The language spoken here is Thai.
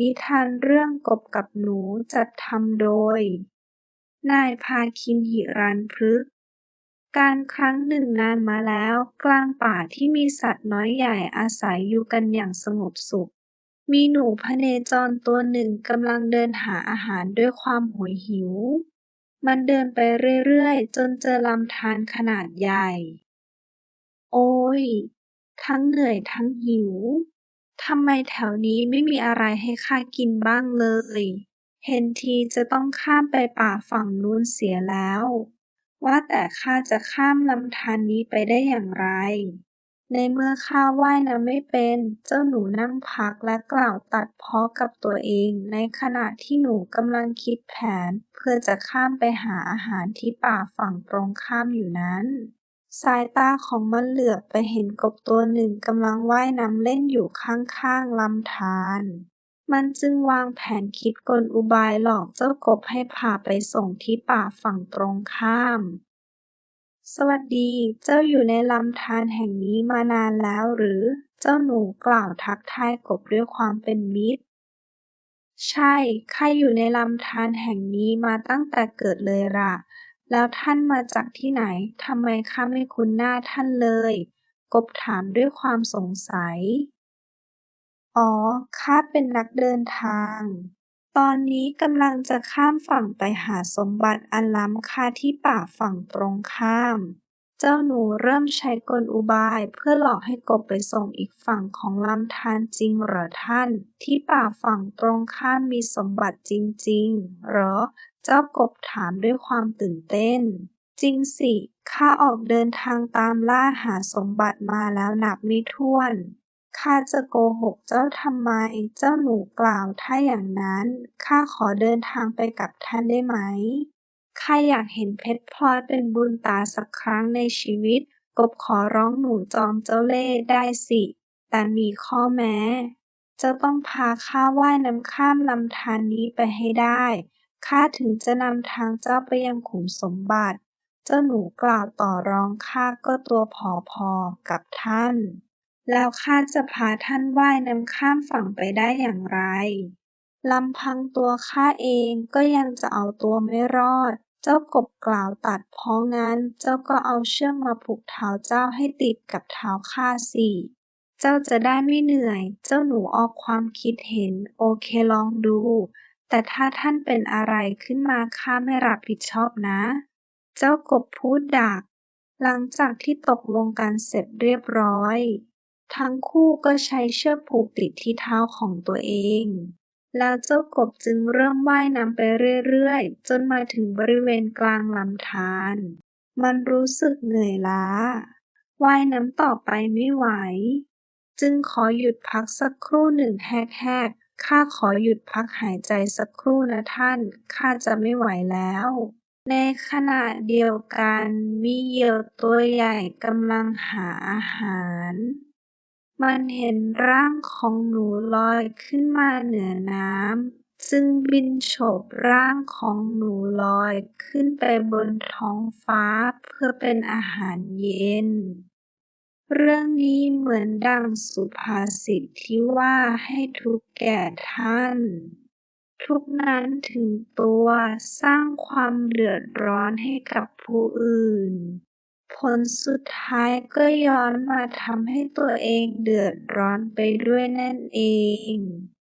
นิทานเรื่องกบกับหนูจัดทำโดย นายพาคินหิรัญพฤกษ์ การครั้งหนึ่งนานมาแล้วกลางป่าที่มีสัตว์น้อยใหญ่อาศัยอยู่กันอย่างสงบสุข มีหนูพเนจรตัวหนึ่งกำลังเดินหาอาหารด้วยความโหยหิว มันเดินไปเรื่อยๆ จนเจอลำธารขนาดใหญ่ โอ๊ยทั้งเหนื่อยทั้งหิว ทำไมแถวนี้ไม่มีอะไรให้ข้ากินบ้างเลย เห็นทีจะต้องข้ามไปป่าฝั่งนู้นเสียแล้ว ว่าแต่ข้าจะข้ามลำธารนี้ไปได้อย่างไร ในเมื่อข้าว่ายน้ำไม่เป็น เจ้าหนูนั่งพักและกล่าวตัดพ้อกับตัวเอง ในขณะที่หนูกำลังคิดแผน เพื่อจะข้ามไปหาอาหารที่ป่าฝั่งตรงข้ามอยู่นั้น สายตาของมันเหลือบไปเห็นกบตัวหนึ่งกำลังว่ายน้ำเล่นอยู่ข้างๆลำธารมันจึงวางแผนคิดกลอุบายหลอกเจ้ากบให้พาไปส่งที่ป่าฝั่งตรงข้าม สวัสดี เจ้าอยู่ในลำธารแห่งนี้มานานแล้วหรือ เจ้าหนูกล่าวทักทายกบด้วยความเป็นมิตร ใช่ข้าอยู่ในลำธารแห่งนี้มาตั้งแต่เกิดเลยล่ะ แล้วท่านมาจากที่ไหน ทำไมข้าไม่คุ้นหน้าท่านเลย กบถามด้วยความสงสัย อ๋อ ข้าเป็นนักเดินทาง ตอนนี้กำลังจะข้ามฝั่งไปหาสมบัติอันล้ำค่าที่ป่าฝั่งตรงข้าม เจ้าหนูเริ่มใช้กลอุบายเพื่อหลอกให้กบไปส่งอีกฝั่งของลำธารจริงเหรอท่าน ที่ป่าฝั่งตรงข้ามมีสมบัติจริง ๆ เหรอ เจ้ากบถามด้วยความตื่นเต้น จริงสิ ข้าออกเดินทางตามล่าหาสมบัติมาแล้วนับไม่ถ้วน ข้าจะโกหกเจ้าทำไม เจ้าหนูกล่าว ถ้าอย่างนั้น ข้าขอเดินทางไปกับท่านได้ไหม ข้าอยากเห็นเพชรพลอยเป็นบุญตาสักครั้งในชีวิต กบขอร้องหนูจอมเจ้าเล่ห์ได้สิ แต่มีข้อแม้เจ้าต้องพาข้าว่ายน้ำข้ามลำธารนี้ไปให้ได้ ข้าถึงจะนำทางเจ้าไปยังขุมสมบัติ เจ้าหนูกล่าวต่อรองข้าก็ตัวผอๆกับท่าน แล้วข้าจะพาท่านว่ายน้ำข้ามฝั่งไปได้อย่างไรลำพังตัวข้าเองก็ยังจะเอาตัวไม่รอด เจ้ากบกล่าวตัดพ้องั้น เจ้าก็เอาเชือกมาผูกเท้าเจ้าให้ติดกับเท้าข้าสิเจ้าจะได้ไม่เหนื่อย เจ้าหนูออกความคิดเห็น โอเคลองดู แต่ถ้าท่านเป็นอะไรขึ้นมาข้าไม่รับผิดชอบนะ เจ้ากบพูดดัก หลังจากที่ตกลงกันเสร็จเรียบร้อย ทั้งคู่ก็ใช้เชือกผูกติดที่เท้าของตัวเอง แล้วเจ้ากบจึงเริ่มว่ายน้ำไปเรื่อยๆ จนมาถึงบริเวณกลางลำธารมันรู้สึกเหนื่อยล้า ว่ายน้ำต่อไปไม่ไหว จึงขอหยุดพักสักครู่หนึ่งแฮกๆ ข้าขอหยุดพักหายใจสักครู่นะท่าน ข้าจะไม่ไหวแล้ว ในขณะเดียวกันมีเหยี่ยวตัวใหญ่กำลังหาอาหาร มันเห็นร่างของหนูลอยขึ้นมาเหนือน้ำจึงบินโฉบร่างของหนูลอยขึ้นไปบนท้องฟ้าเพื่อเป็นอาหารเย็น เรื่องนี้เหมือนดั่งสุภาษิตที่ว่า ให้ทุกข์แก่ท่าน ทุกข์นั้นถึงตัวสร้างความเดือดร้อนให้กับผู้อื่น ผลสุดท้ายก็ย้อนมาทำให้ตัวเองเดือดร้อนไปด้วยนั่นเอง